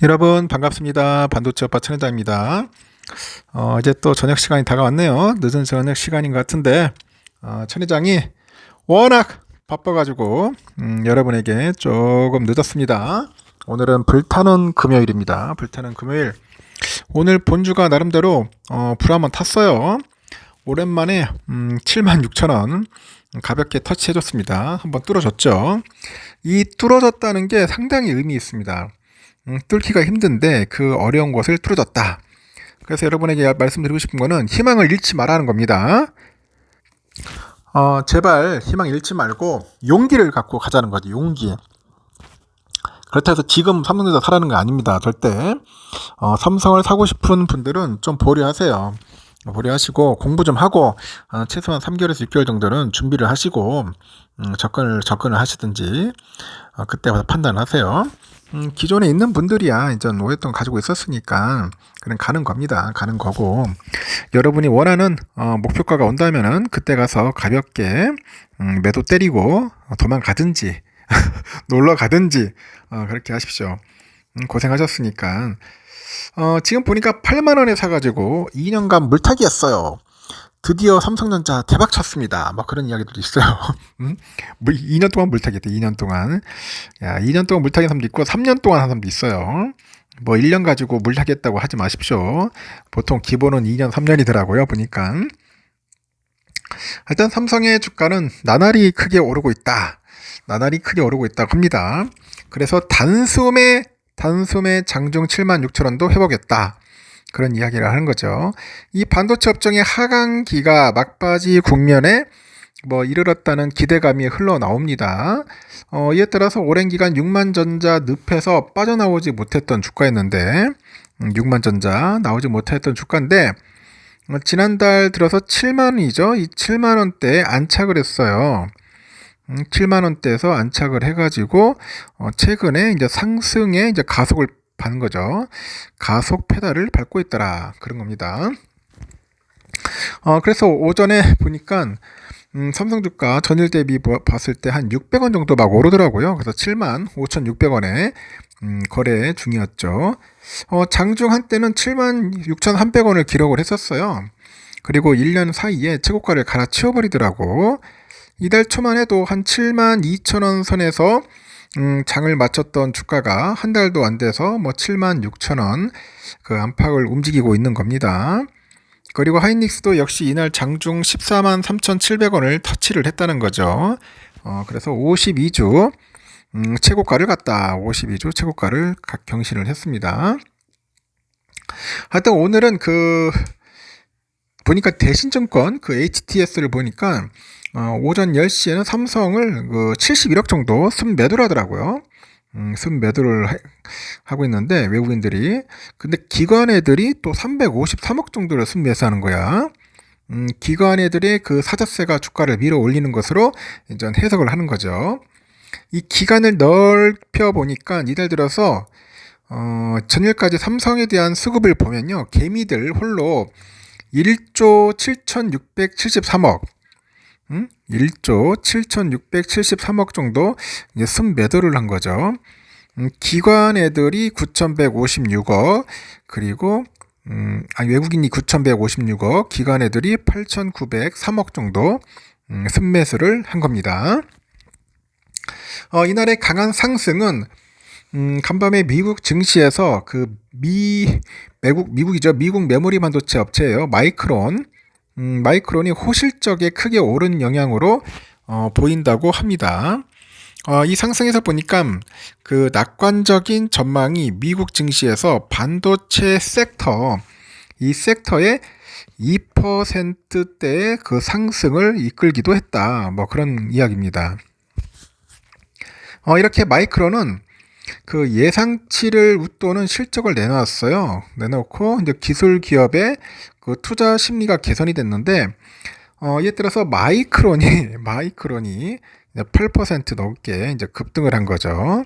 여러분 반갑습니다. 반도체 오빠 천혜자입니다. 어, 이제 또 저녁 시간이 다가왔네요. 늦은 저녁 시간인 것 같은데 어, 천혜장이 워낙 바빠가지고 음, 여러분에게 조금 늦었습니다. 오늘은 불타는 금요일입니다. 불타는 금요일. 오늘 본주가 나름대로 어, 불 한번 탔어요. 오랜만에 음, 76,000원 가볍게 터치해줬습니다. 한번 뚫어줬죠. 이 뚫어졌다는 게 상당히 의미 있습니다. 음, 뚫기가 힘든데 그 어려운 것을 뚫어졌다. 그래서 여러분에게 말씀드리고 싶은 거는 희망을 잃지 말라는 겁니다. 어, 제발 희망 잃지 말고 용기를 갖고 가자는 거지, 용기. 그렇다 해서 지금 삼성전자 사라는 거 아닙니다. 절대. 어, 삼성을 사고 싶은 분들은 좀 보류하세요. 보류하시고 공부 좀 하고 어, 최소한 3개월에서 6개월 정도는 준비를 하시고 음, 접근을 접근을 하시든지 어, 그때마다 판단하세요. 음, 기존에 있는 분들이야 이제 오랫동안 가지고 있었으니까 그냥 가는 겁니다. 가는 거고 여러분이 원하는 어, 목표가가 온다면은 그때 가서 가볍게 음, 매도 때리고 어, 도망가든지 놀러 가든지 어, 그렇게 하십시오. 음, 고생하셨으니까 어, 지금 보니까 8만 원에 사가지고 2년간 물타기였어요. 드디어 삼성전자 대박 쳤습니다. 막 그런 이야기들도 있어요. 음? 2년 동안 물타기했대, 2년 동안. 야, 2년 동안 물타기 사람도 있고, 3년 동안 한 사람도 있어요. 뭐 1년 가지고 물타기했다고 하지 마십시오. 보통 기본은 2년, 3년이더라고요, 보니까. 일단 삼성의 주가는 나날이 크게 오르고 있다. 나날이 크게 오르고 있다고 합니다. 그래서 단숨에, 단숨에 장중 7만 6천 원도 회복했다. 그런 이야기를 하는 거죠. 이 반도체 업종의 하강기가 막바지 국면에 뭐 이르렀다는 기대감이 흘러나옵니다. 어, 이에 따라서 오랜 기간 6만 전자 늪에서 빠져나오지 못했던 주가였는데 음, 6만 전자 나오지 못했던 주가인데 어, 지난달 들어서 7만 원이죠. 이 7만 원대에 안착을 했어요. 음, 7만 원대에서 안착을 해가지고 어, 최근에 이제 상승에 이제 가속을 받는 거죠. 가속 페달을 밟고 있더라. 그런 겁니다. 어, 그래서 오전에 보니까 음, 삼성 주가 전일 대비 봤을 때 한 600원 정도 막 오르더라고요. 그래서 7만 5,600원에 음, 거래 중이었죠. 어, 장중 한때는 7만 6,300원을 기록을 했었어요. 그리고 1년 사이에 최고가를 갈아치워버리더라고. 이달 초만 해도 한 7만 2천원 선에서 음, 장을 마쳤던 주가가 한 달도 안 돼서 뭐 7만 6천 원 그 안팎을 움직이고 있는 겁니다. 그리고 하이닉스도 역시 이날 장중 14만 3,700원을 터치를 했다는 거죠. 어, 그래서 52주 음, 최고가를 갔다. 52주 최고가를 경신을 했습니다. 하여튼 오늘은 그 보니까 대신증권 그 HTS를 보니까 어, 오전 10시에는 삼성을 그 71억 정도 순매도를 하더라고요. 음, 순매도를 하, 고 있는데 외국인들이 근데 기관 애들이 또 353억 정도를 순매수하는 거야. 음, 기관 애들의 그 사자세가 주가를 밀어 올리는 것으로 이제 해석을 하는 거죠. 이 기간을 넓혀 보니까 이달 들어서 어, 전일까지 삼성에 대한 수급을 보면요. 개미들 홀로 1조 7,673억 음? 1조 7,673억 정도 이제 순매도를 한 거죠. 음, 기관 애들이 9,156억 그리고 음, 아니 외국인이 9,156억, 기관 애들이 8,903억 정도 음, 순매수를 한 겁니다. 어, 이날의 강한 상승은 음, 간밤에 미국 증시에서 그 미 미국 미국이죠 미국 메모리 반도체 업체예요 마이크론 음, 마이크론이 호실적에 크게 오른 영향으로 어, 보인다고 합니다. 어, 이 상승에서 보니까 그 낙관적인 전망이 미국 증시에서 반도체 섹터 이 섹터의 2%대의 그 상승을 이끌기도 했다. 뭐 그런 이야기입니다. 어, 이렇게 마이크론은 그 예상치를 웃도는 실적을 내놓았어요. 내놓고 이제 기술 기업의 그 투자 심리가 개선이 됐는데 어, 이에 따라서 마이크론이 마이크론이 8% 넘게 이제 급등을 한 거죠.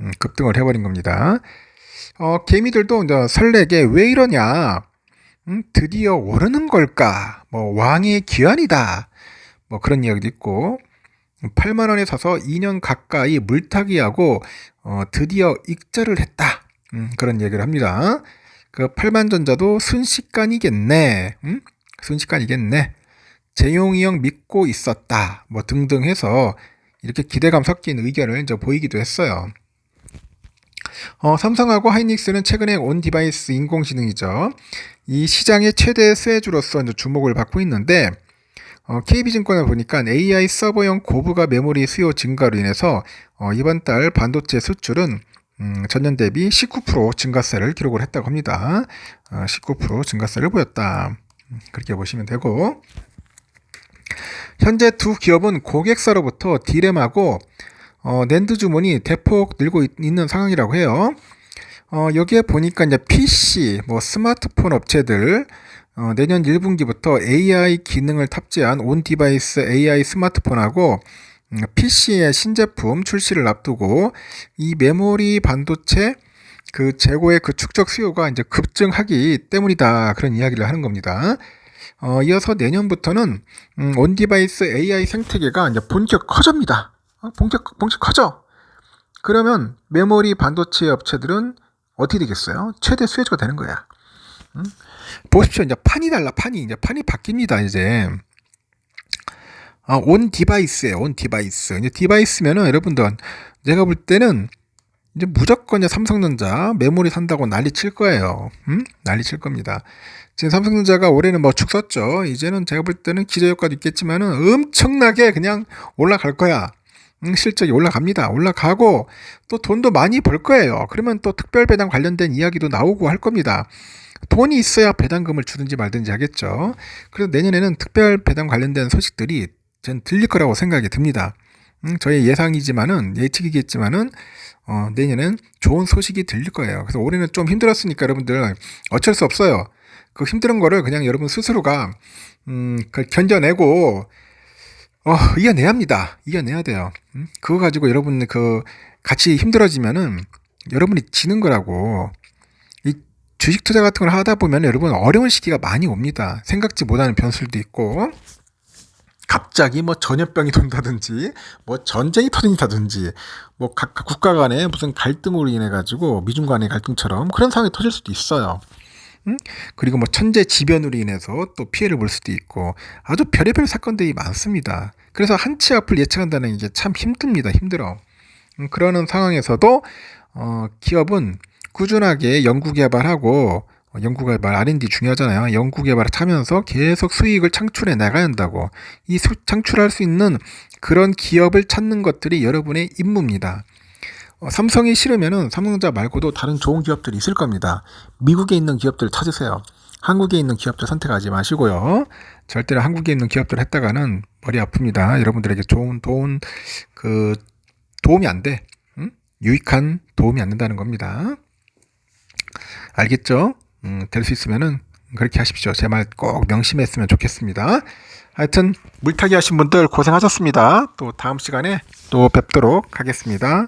음, 급등을 해버린 겁니다. 어, 개미들도 이제 설레게 왜 이러냐? 음, 드디어 오르는 걸까? 뭐 왕의 기한이다. 뭐 그런 이야기도 있고 8만 원에 사서 2년 가까이 물타기하고 어, 드디어 익절을 했다. 음, 그런 얘기를 합니다. 그 팔만전자도 순식간이겠네. 음? 순식간이겠네. 재용이 형 믿고 있었다. 뭐 등등 해서 이렇게 기대감 섞인 의견을 이제 보이기도 했어요. 어, 삼성하고 하이닉스는 최근에 온 디바이스 인공지능이죠. 이 시장의 최대 수혜주로서 이제 주목을 받고 있는데 어, KB증권에 보니까 AI 서버용 고부가 메모리 수요 증가로 인해서 어, 이번 달 반도체 수출은 음, 전년 대비 19% 증가세를 기록을 했다고 합니다. 어, 19% 증가세를 보였다. 음, 그렇게 보시면 되고 현재 두 기업은 고객사로부터 디램하고 어, 낸드 주문이 대폭 늘고 있, 는 상황이라고 해요. 어, 여기에 보니까 이제 PC, 뭐 스마트폰 업체들 어, 내년 1분기부터 AI 기능을 탑재한 온 디바이스 AI 스마트폰하고 음, PC의 신제품 출시를 앞두고 이 메모리 반도체 그 재고의 그 축적 수요가 이제 급증하기 때문이다 그런 이야기를 하는 겁니다. 어, 이어서 내년부터는 음, 온 디바이스 AI 생태계가 이제 본격 커집니다. 어, 본격 본격 커져. 그러면 메모리 반도체 업체들은 어떻게 되겠어요? 최대 수혜주가 되는 거야. 음? 보십시오. 이제 판이 달라, 판이. 이제 판이 바뀝니다, 이제. 아, 온 디바이스에, 온 디바이스. 이제 디바이스면은 여러분들, 제가 볼 때는 이제 무조건 삼성전자 메모리 산다고 난리 칠 거예요. 음? 난리 칠 겁니다. 지금 삼성전자가 올해는 뭐축 썼죠. 이제는 제가 볼 때는 기저효과도 있겠지만은 엄청나게 그냥 올라갈 거야. 음, 실적이 올라갑니다. 올라가고 또 돈도 많이 벌 거예요. 그러면 또 특별 배당 관련된 이야기도 나오고 할 겁니다. 돈이 있어야 배당금을 주든지 말든지 하겠죠. 그래서 내년에는 특별 배당 관련된 소식들이 전 들릴 거라고 생각이 듭니다. 음, 저의 예상이지만은 예측이겠지만은 어, 내년엔 좋은 소식이 들릴 거예요. 그래서 올해는 좀 힘들었으니까 여러분들 어쩔 수 없어요. 그 힘든 거를 그냥 여러분 스스로가 음, 그 견뎌내고 어, 이겨내야 합니다. 이겨내야 돼요. 음? 그거 가지고 여러분 그 같이 힘들어지면은 여러분이 지는 거라고. 이 주식 투자 같은 걸 하다 보면 여러분 어려운 시기가 많이 옵니다. 생각지 못하는 변수도 있고. 갑자기 뭐 전염병이 돈다든지 뭐 전쟁이 터진다든지 뭐 각 국가 간에 무슨 갈등으로 인해 가지고 미중 간의 갈등처럼 그런 상황이 터질 수도 있어요. 음? 그리고 뭐 천재 지변으로 인해서 또 피해를 볼 수도 있고 아주 별의별 사건들이 많습니다. 그래서 한치 앞을 예측한다는 게 참 힘듭니다. 힘들어. 음, 그러는 상황에서도 어, 기업은 꾸준하게 연구 개발하고 어, 연구 개발 R&D 중요하잖아요. 연구 개발을 하면서 계속 수익을 창출해 나가야 한다고. 이 수, 창출할 수 있는 그런 기업을 찾는 것들이 여러분의 임무입니다. 어, 삼성이 싫으면은 삼성전자 말고도 다른 좋은 기업들이 있을 겁니다. 미국에 있는 기업들 찾으세요. 한국에 있는 기업들 선택하지 마시고요. 절대로 한국에 있는 기업들 했다가는 머리 아픕니다. 여러분들에게 좋은 도움 그 도움이 안 돼. 응? 유익한 도움이 안 된다는 겁니다. 알겠죠? 음, 될 수 있으면은 그렇게 하십시오. 제 말 꼭 명심했으면 좋겠습니다. 하여튼 물타기 하신 분들 고생하셨습니다. 또 다음 시간에 또 뵙도록 하겠습니다.